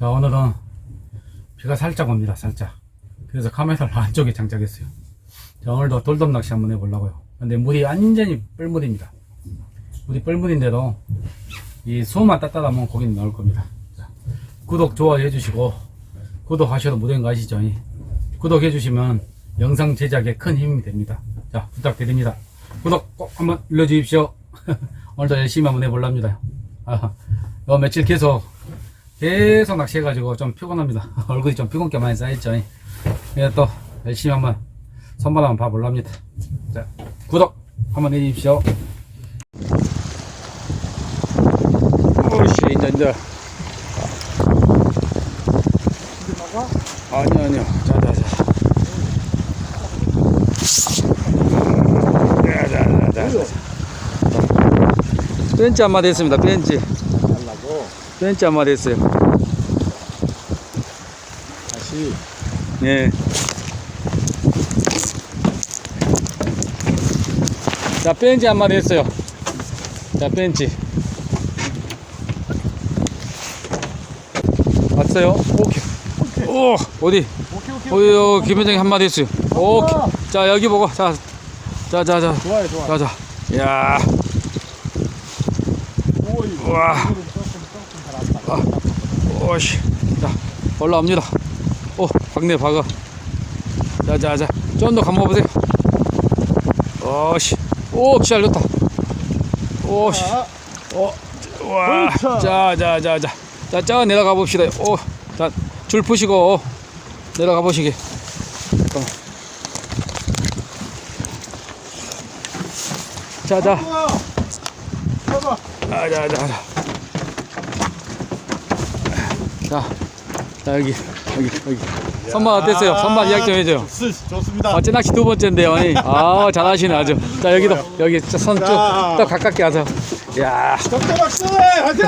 자, 오늘은 비가 살짝 옵니다, 살짝. 그래서 카메라를 안쪽에 장착했어요. 자, 오늘도 돌돔 낚시 한번 해보려고요. 근데 물이 완전히 뻘물입니다. 물이 뻘물인데도 이 수만 따따라면 고기는 나올 겁니다. 자, 구독, 좋아요 해주시고, 구독하셔도 무료인 거 아시죠? 구독해주시면 영상 제작에 큰 힘이 됩니다. 자, 부탁드립니다. 구독 꼭 한번 눌러주십시오. 오늘도 열심히 한번 해볼랍니다. 아, 요 며칠 계속 계속 낚시해가지고 좀 피곤합니다. 얼굴이 좀 피곤게 많이 쌓였죠. 그래서 또 열심히 한번 선발 한번 봐볼랍니다. 자, 구독 한번 해주십시오. 오씨, 이제, 이제. 아니요, 아니요. 자, 자, 자. 자, 자, 자, 자, 자. 벤치 한마디 했습니다, 벤치. 벤치 한마디 했어요. 다시 예. 자, 벤치 한마디 했어요. 자, 벤치. 왔어요? 오케이. 오, 어디? 오케이 오케이 어디, 어, 김현정이 한 마디 했어요. 오케이. 자, 여기 보고. 자, 자, 자, 자. 좋아요 좋아 자, 자. 야 조금 조금 잘한다 오씨. 자, 올라옵니다. 오, 박네 박아. 자, 자, 자. 좀 더 감아보세요. 오씨. 오. 오씨. 자, 오, 와. 그렇죠. 자, 자, 자, 자. 자, 자, 내려가 봅시다. 오, 자, 줄 푸시고, 내려가 보시게. 잠깐만. 자, 자. 우와. 봐봐 자, 자, 자, 자. 자, 자, 여기, 여기, 여기. 선반 어땠어요? 선반 이야기 좀 해줘요. 좋- 좋습니다 어, 찌낚시 두 번째인데요. 아니. 아, 잘하시네, 아주. 자, 여기도, 여기, 쭉. 더 가깝게 하세요. 야 적대 박수 화이팅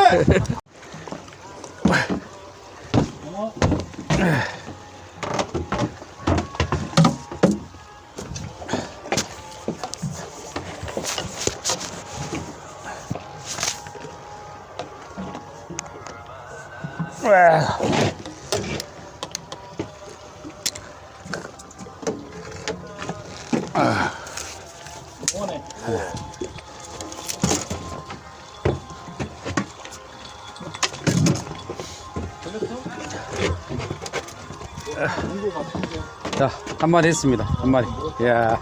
자, 한 마리 했습니다. 한 마리. 야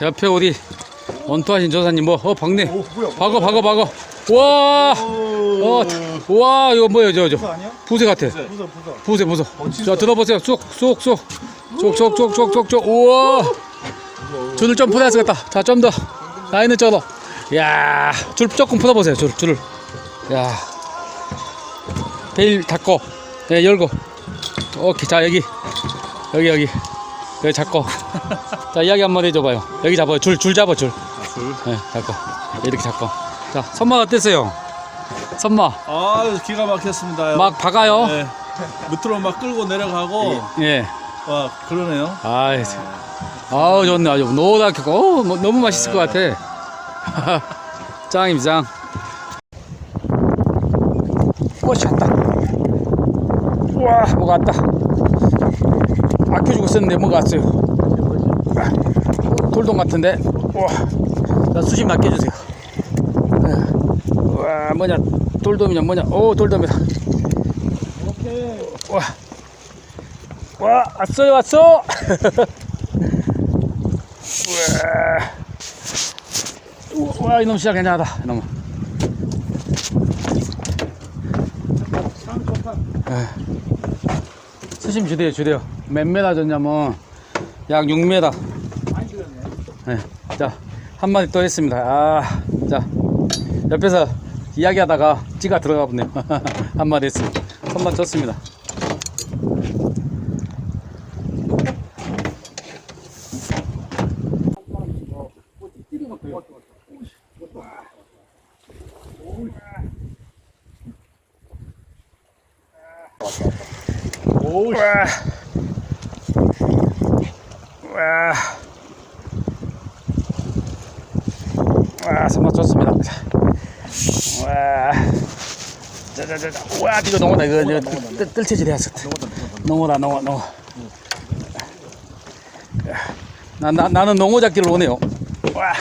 옆에 우리 원투하신 조사님 뭐, 어, 박네. 오 뭐야 박어, 박어, 박어. 와, 어, 와, 이거 뭐예요, 저, 저. 부세 같아. 부세. 진짜. 자, 들어보세요. 쏙, 쏙, 쏙. 쏙, 쏙, 쏙, 쏙, 쏙, 쏙. 우와. 줄을 좀 풀어야 되겠다. 자, 좀 더. 라인을 쪄더. 야, 줄 조금 풀어보세요. 줄, 줄을. 야. 베일 닫고. 네, 열고. 오케이. 자, 여기. 여기, 여기. 여기 잡고. 자, 이야기 한 번 해줘봐요. 여기 잡아요. 줄, 줄 잡아, 줄. 네, 잡고. 이렇게 잡고. 자, 선마 어땠어요? 선마. 아 기가 막혔습니다 막 박아요. 네. 밑으로 막 끌고 내려가고 예. 와 그러네요 아이, 아우 좋네 아주 노랗고 어, 뭐, 너무 맛있을 것 같아. 짱입니다 짱. 오 찼다. 우와 뭐가 왔다. 아껴주고 있었는데 뭐가 왔어요. 아, 돌돔 같은데. 우와. 자 수심 맡겨주세요. 우와 뭐냐 돌돔이냐 뭐냐. 오 돌돔이다. 오케이 와. 와, 왔어요, 왔어! 우와. 우와, 이놈 시작 괜찮다, 이놈. 에. 수심 주대요, 주대요. 몇 메다 줬냐면, 약 6메다. 많이 줄였네 네. 자, 한 마디 또 했습니다. 아, 자, 옆에서 이야기하다가 찌가 들어가 보네요. 한 마디 했습니다. 선반 쳤습니다. 오 와. 와. 와, 선반 좋습니다. 자, 와. 자자자자. 와, 이거 농어다. 이거 이거 뜰- 뜰채질 해야겠어. 농어다, 농어, 농어. 나, 나, 나는 농어 잡기를 원해요. 와.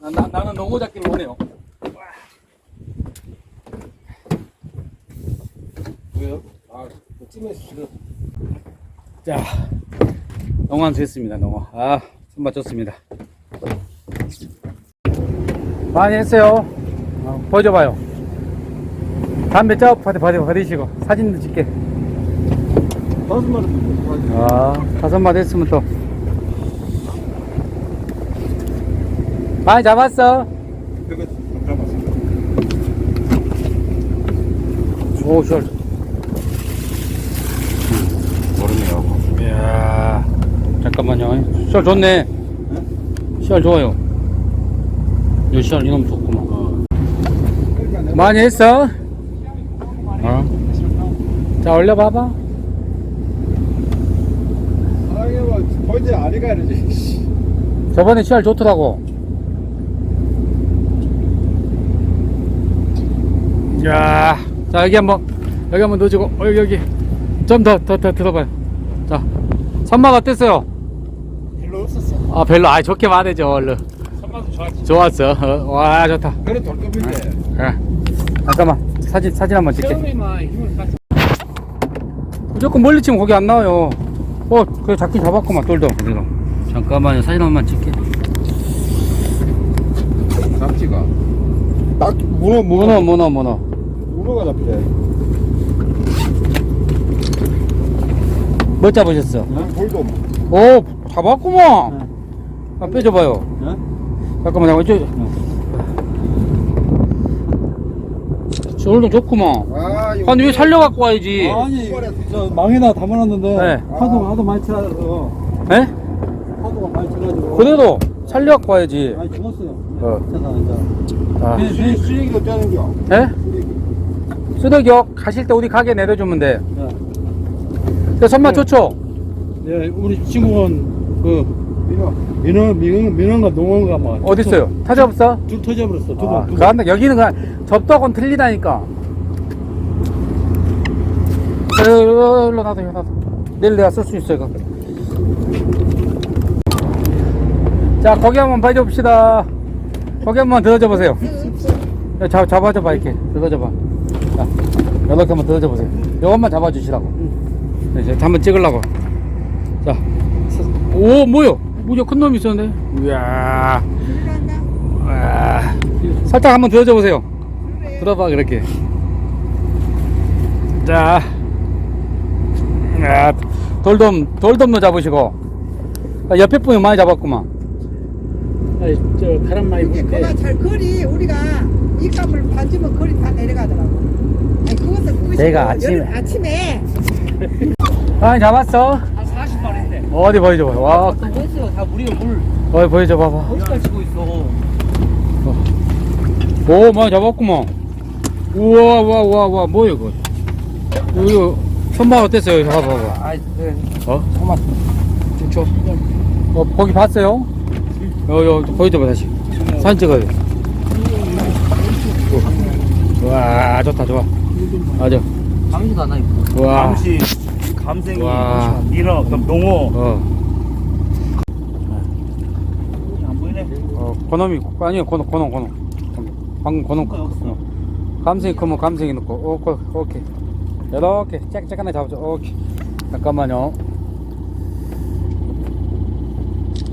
나, 나, 나는 농어 잡기를 원해요. 왜요? 아, 그 지금 자, 농어 됐습니다, 농어. 아, 손맛 좋습니다. 많이 했어요. 어, 보여줘봐요. 담배 쫙 받으시고, 사진도 찍게. 다섯 마리 아, 다섯 마디 했으면 또. 많이 잡았어. 오, 셜. 모르네요. 이야, 잠깐만요. 셜 좋네. 셜 좋아요. 이 셜, 이놈 좋구만. 많이 했어? 어? 자, 올려봐봐. 아, 이거 뭐 본지 아니가 이러지. 저번에 셜 좋더라고. 야, 자 여기 한번 여기 한번 넣어주고 어, 여기 여기 좀 더 더 더 들어봐요. 자, 선마가 어땠어요? 별로 없었어. 아 별로 아 좋게 말해줘 얼른. 선마도 좋았지. 좋았어. 어, 와 좋다. 그래 돌급인데. 예. 잠깐만 사진 사진 한번 찍게. 처음에만 힘을 같이. 무조건 멀리 치면 거기 안 나와요. 어, 그래 잡긴 잡았구만 똘도 그래도. 잠깐만요 사진 한 번만 찍게. 잡지가. 딱 문어 문어 문어 문어. 문어가 잡히대. 뭐 잡으셨어? 볼도. 오 잡았구만. 아, 빼줘봐요. 잠깐만 잠깐만 저. 저울도 좋구만. 아, 이거. 아니 왜 살려갖고 와야지? 아니, 저 망에다 담아놨는데 네. 하도 하도 많이 쳐서 에? 하도가 많이 쳐가지고. 그래도 살려갖고 와야지. 많이 죽었어요. 어. 괜찮아, 아. 괜찮아. 쓰레기도 짜는겨. 에? 쓰레기. 쓰레기역 가실 때 어디 가게 내려주면 돼. 네. 그 선만 좋죠? 네, 우리 친구는 그 민어, 민어, 민어가 농어가 막 어디 있어요? 찾아봤어? 쭉 터져버렸어. 두 아, 번, 두그 번. 한, 여기는 그냥 접도하고는 틀리다니까. 일로 놔둬, 일로 놔둬. 내일 내가 쓸 수 있어, 이거. 자, 거기 한번 봐줍시다. 거기 한번 들어줘 보세요. 야, 잡, 잡아줘 봐, 이렇게. 들어줘 봐. 자, 이렇게 한번 들어줘 보세요. 이것만 잡아주시라고. 네, 이제 한번 찍으려고. 자, 오, 뭐요? 뭐야, 큰 놈이 있었네. 이야. 아, 살짝 한번 들어줘 보세요. 들어봐 그렇게. 자, 야, 돌돔 돌돔도 잡으시고 아, 옆에 분이 많이 잡았구만. 아니, 저 가람 많이 이게 부는데 그만 잘 거리 우리가 입감을 반지면 거리 다 내려가더라고. 아니 그것도 내가 아침에- 여름 아침에 많이 잡았어? 한 40만 했네. 어디 보여줘 봐. 와, 또 했어. 다 우리가 물 어디 보여줘 봐봐. 어디까지 치고 있어. 오, 많이 잡았구만. 우와, 우와, 우와, 우와, 뭐야 이거? 이거 손맛 어땠어요? 봐봐, 봐봐. 아, 네. 어? 손맛 좋죠. 어, 거기 봤어요? 여, 여, 보여줘 봐 다시. 사진 찍어요. 와, 좋다, 좋아. 맞아. 감시도 안 하고. 와, 감시, 감생이, 와. 민어, 그럼 농어. 어, 안 보이네. 어, 고놈이, 아니요, 고놈, 고놈, 고놈. 방금 고놈, 여기 없어. 어. 감생이 크면 감생이 넣고, 오, 오, 오케이. 이렇게, 짝짝하게 잡아줘, 오케이. 잠깐만요.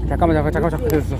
잠깐만, 잠깐, 잠깐, 잠깐, 됐어.